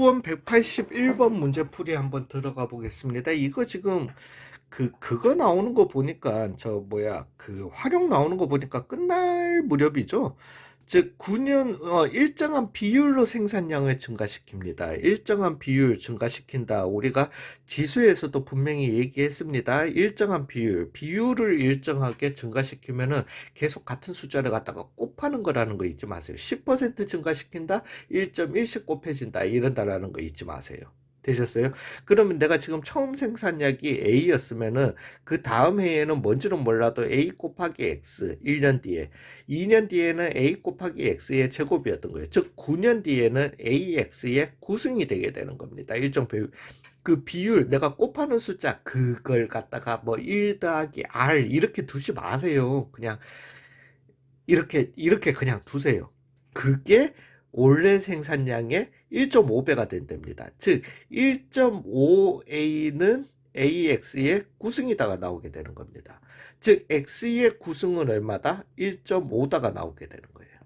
수원 181번 문제풀이 한번 들어가 보겠습니다. 이거 지금 그 그거 나오는 거 보니까 저 뭐야 그 활용 나오는 거 보니까 끝날 무렵이죠. 즉 9년 어, 일정한 비율로 생산량을 증가시킵니다. 일정한 비율 증가시킨다. 우리가 지수에서도 분명히 얘기했습니다. 일정한 비율, 비율을 일정하게 증가시키면은 계속 같은 숫자를 갖다가 곱하는 거라는 거 잊지 마세요. 10% 증가시킨다, 1.1씩 곱해진다 이런다라는 거 잊지 마세요. 되셨어요? 그러면 내가 지금 처음 생산량이 A였으면은 그 다음 해에는 뭔지는 몰라도 A 곱하기 X 1년 뒤에 2년 뒤에는 A 곱하기 X의 제곱이었던 거예요. 즉 9년 뒤에는 AX의 구승이 되게 되는 겁니다. 일정 비율 그 비율 내가 곱하는 숫자 그걸 갖다가 뭐 1 더하기 R 이렇게 두지 마세요. 그냥 이렇게 이렇게 그냥 두세요. 그게 올해 생산량의 1.5배가 된답니다. 즉 1.5A는 AX의 구승이다가 나오게 되는 겁니다. 즉 X의 구승은 얼마다? 1.5다가 나오게 되는 거예요.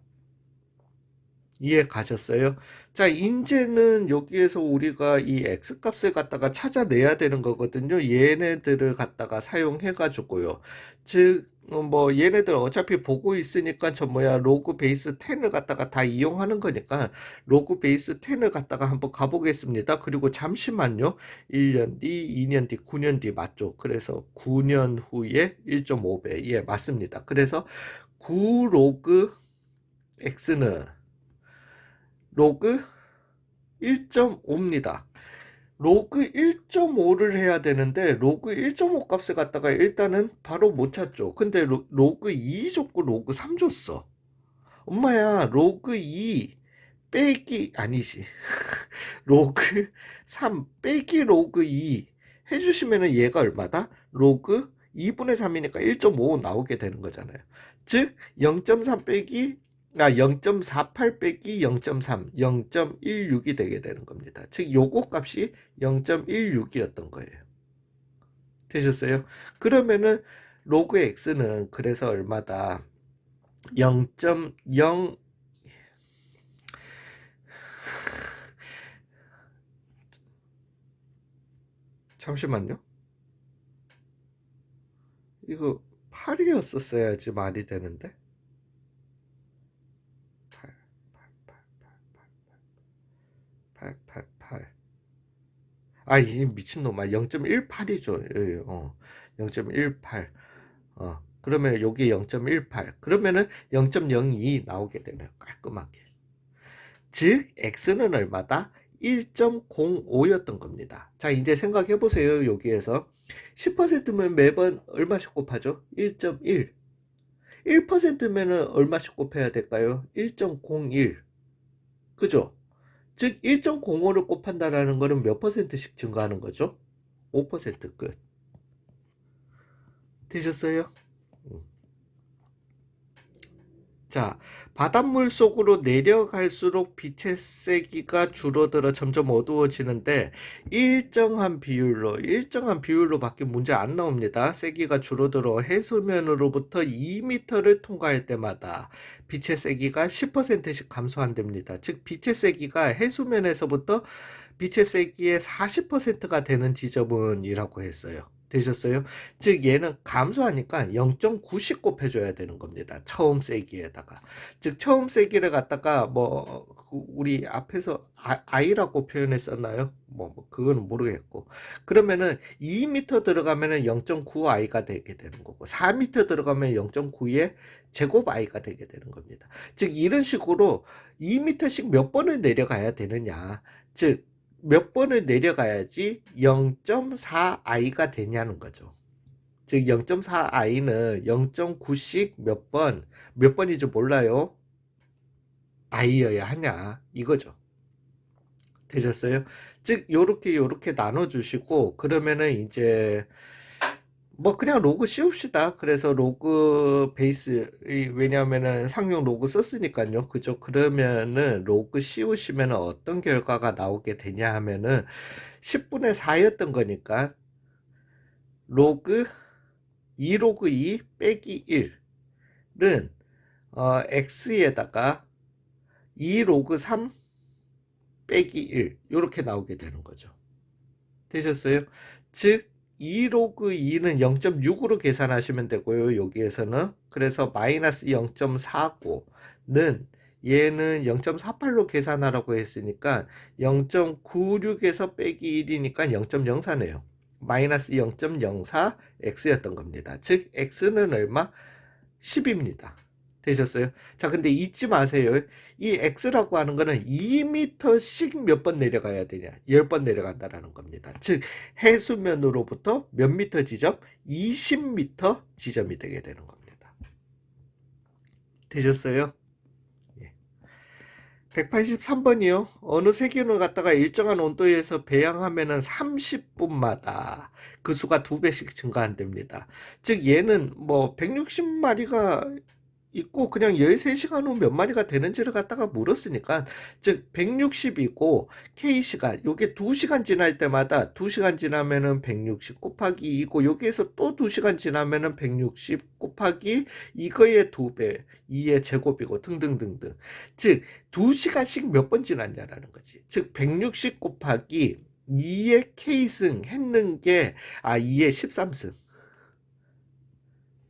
이해 가셨어요? 자, 이제는 여기에서 우리가 이 X 값을 갖다가 찾아내야 되는 거거든요. 얘네들을 갖다가 사용해 가지고요. 즉, 어, 뭐, 얘네들 어차피 보고 있으니까 저 뭐야, 로그 베이스 10을 갖다가 다 이용하는 거니까 로그 베이스 10을 갖다가 한번 가보겠습니다. 그리고 잠시만요. 1년 뒤, 2년 뒤, 9년 뒤 맞죠? 그래서 9년 후에 1.5배. 예, 맞습니다. 그래서 9 로그 X는 로그 1.5입니다. 로그 1.5를 해야 되는데 로그 1.5 값을 갖다가 일단은 바로 못 찾죠. 근데 로, 로그 2 줬고 로그 3 줬어. 엄마야 로그 2 빼기 아니지. 로그 3 빼기 로그 2 해주시면은 얘가 얼마다? 로그 2분의 3이니까 1.5 나오게 되는 거잖아요. 즉 0.3 빼기 아, 0.48 빼기 0.3, 0.16이 되게 되는 겁니다. 즉, 요거 값이 0.16이었던 거예요. 되셨어요? 그러면은, 로그 x는 그래서 얼마다? 0.0, 잠시만요. 이거 8이었었어야지 말이 되는데. 8, 8, 8. 아, 이 미친놈아. 0.18이죠. 어. 0.18. 어. 그러면 여기 0.18. 그러면은 0.02 나오게 되네요. 깔끔하게. 즉, x는 얼마다? 1.05였던 겁니다. 자, 이제 생각해 보세요. 여기에서 10%면 매번 얼마씩 곱하죠? 1.1. 1%면은 얼마씩 곱해야 될까요? 1.01. 그죠? 즉 1.05를 곱한다라는 것은 몇 퍼센트씩 증가하는 거죠? 5% 끝. 되셨어요? 음. 자, 바닷물 속으로 내려갈수록 빛의 세기가 줄어들어 점점 어두워지는데 일정한 비율로 일정한 비율로밖에 문제 안 나옵니다. 세기가 줄어들어 해수면으로부터 2m를 통과할 때마다 빛의 세기가 10%씩 감소한답니다. 즉 빛의 세기가 해수면에서부터 빛의 세기의 40%가 되는 지점은이라고 했어요. 되셨어요? 즉 얘는 감소하니까 0.9씩 곱해줘야 되는 겁니다. 처음 세기에다가 즉 처음 세기를 갖다가 뭐 우리 앞에서 아, 이라고 표현했었나요? 뭐, 뭐 그거는 모르겠고 그러면은 2m 들어가면은 0.9i가 되게 되는 거고 4m 들어가면 0.9의 제곱 i가 되게 되는 겁니다. 즉 이런 식으로 2m씩 몇 번을 내려가야 되느냐 즉 몇 번을 내려가야지 0.4i가 되냐는 거죠. 즉 0.4i는 0.9씩 몇 번, 몇 번인지 몰라요. i여야 하냐 이거죠. 되셨어요? 즉 요렇게 요렇게 나눠 주시고 그러면은 이제 뭐 그냥 로그 씌웁시다. 그래서 로그 베이스 왜냐하면은 상용 로그 썼으니까요. 그죠? 그러면은 로그 씌우시면 어떤 결과가 나오게 되냐 하면은 10분의 4였던 거니까 로그 2 로그 2 빼기 1은 어, x에다가 2 로그 3 빼기 1 이렇게 나오게 되는 거죠. 되셨어요? 즉 2 로그 2는 0.6으로 계산하시면 되고요. 여기에서는 그래서 마이너스 0.49는 얘는 0.48로 계산하라고 했으니까 0.96에서 빼기 1이니까 0.04네요. 마이너스 0.04 x였던 겁니다. 즉 x는 얼마? 10입니다. 되셨어요? 자, 근데 잊지 마세요. 이 x라고 하는 거는 2m씩 몇 번 내려가야 되냐? 10번 내려간다라는 겁니다. 즉 해수면으로부터 몇 미터 지점? 20m 지점이 되게 되는 겁니다. 되셨어요? 183번이요. 어느 세균을 갖다가 일정한 온도에서 배양하면은 30분마다 그 수가 두 배씩 증가한답니다. 즉 얘는 뭐 160마리가 있고 그냥 13시간 후 몇 마리가 되는지를 갖다가 물었으니까 즉 160이고 K시간. 요게 2시간 지날 때마다 2시간 지나면은 160 곱하기 2고 여기에서 또 2시간 지나면은 160 곱하기 이거의 2배 2의 제곱이고 등등등등. 즉 2시간씩 몇 번 지났냐라는 거지. 즉 160 곱하기 2의 K승 했는 게 아 2의 13승.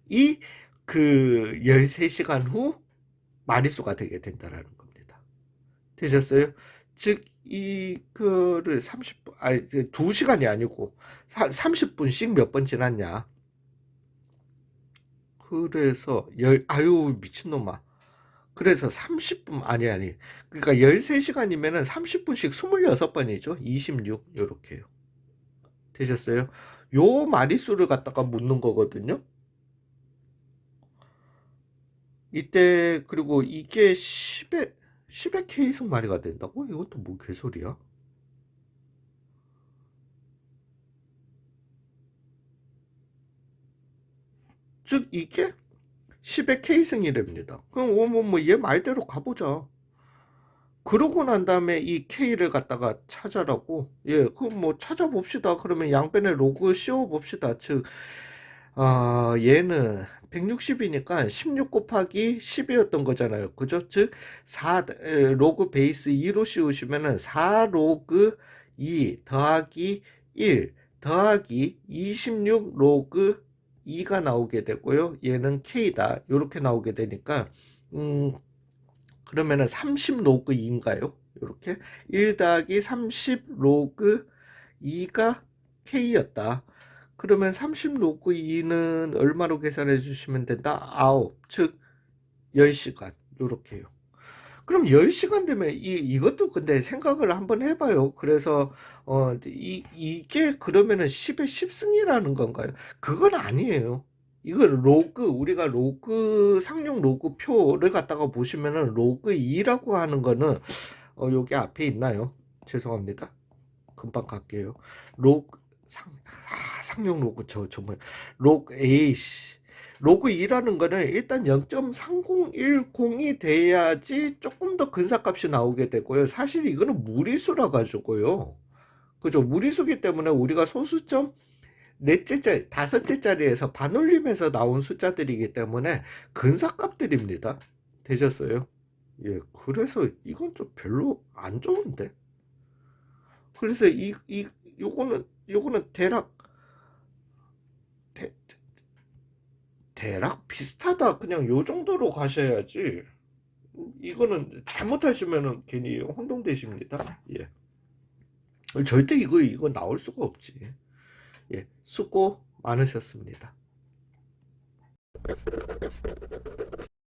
이 그 13시간 후 마리수가 되게 된다라는 겁니다. 되셨어요? 즉 이거를 30분 아니 2시간이 아니고 30분씩 몇 번 지났냐? 그래서 열 아유 미친놈아. 그래서 30분 아니 아니. 그러니까 13시간이면은 30분씩 26번이죠. 26 요렇게요. 되셨어요? 요 마리수를 갖다가 묻는 거거든요. 이때 그리고 이게 10의 10의 K승 마리가 된다고? 이것도 뭐 개소리야? 즉 이게 10의 K승이랍니다. 그럼 뭐 뭐 얘 말대로 가보자. 그러고 난 다음에 이 K를 갖다가 찾아라고. 예, 그럼 뭐 찾아봅시다. 그러면 양변에 로그 씌워 봅시다. 즉, 아, 얘는 160이니까 16 곱하기 10이었던 거잖아요. 그죠? 즉, 4, 로그 베이스 2로 씌우시면은 4 로그 2 더하기 1 더하기 26 로그 2가 나오게 되고요. 얘는 K다. 이렇게 나오게 되니까, 음, 그러면은 30 로그 2인가요? 이렇게 1 더하기 30 로그 2가 K였다. 그러면 30 로그 2는 얼마로 계산해 주시면 된다? 9. 즉 10시간. 요렇게요. 그럼 10시간 되면 이 이것도 근데 생각을 한번 해 봐요. 그래서 어 이 이게 그러면은 10의 10승이라는 건가요? 그건 아니에요. 이거 로그 우리가 로그 상용 로그 표를 갖다가 보시면은 로그 2라고 하는 거는 어 여기 앞에 있나요? 죄송합니다. 금방 갈게요. 로그 상용 로그 저 정말 로그 에이씨 로그 2라는 거는 일단 0.3010이 돼야지 조금 더 근사값이 나오게 되고요. 사실 이거는 무리수라 가지고요. 그죠? 무리수기 때문에 우리가 소수점 넷째 자, 다섯째 자리에서 반올림에서 나온 숫자들이기 때문에 근사값들입니다. 되셨어요? 예, 그래서 이건 좀 별로 안 좋은데. 그래서 이, 이, 요거는, 요거는 대략, 대략 비슷하다. 그냥 요 정도로 가셔야지. 이거는 잘못하시면은 괜히 혼동되십니다. 예. 절대 이거, 이거 나올 수가 없지. 예. 수고 많으셨습니다.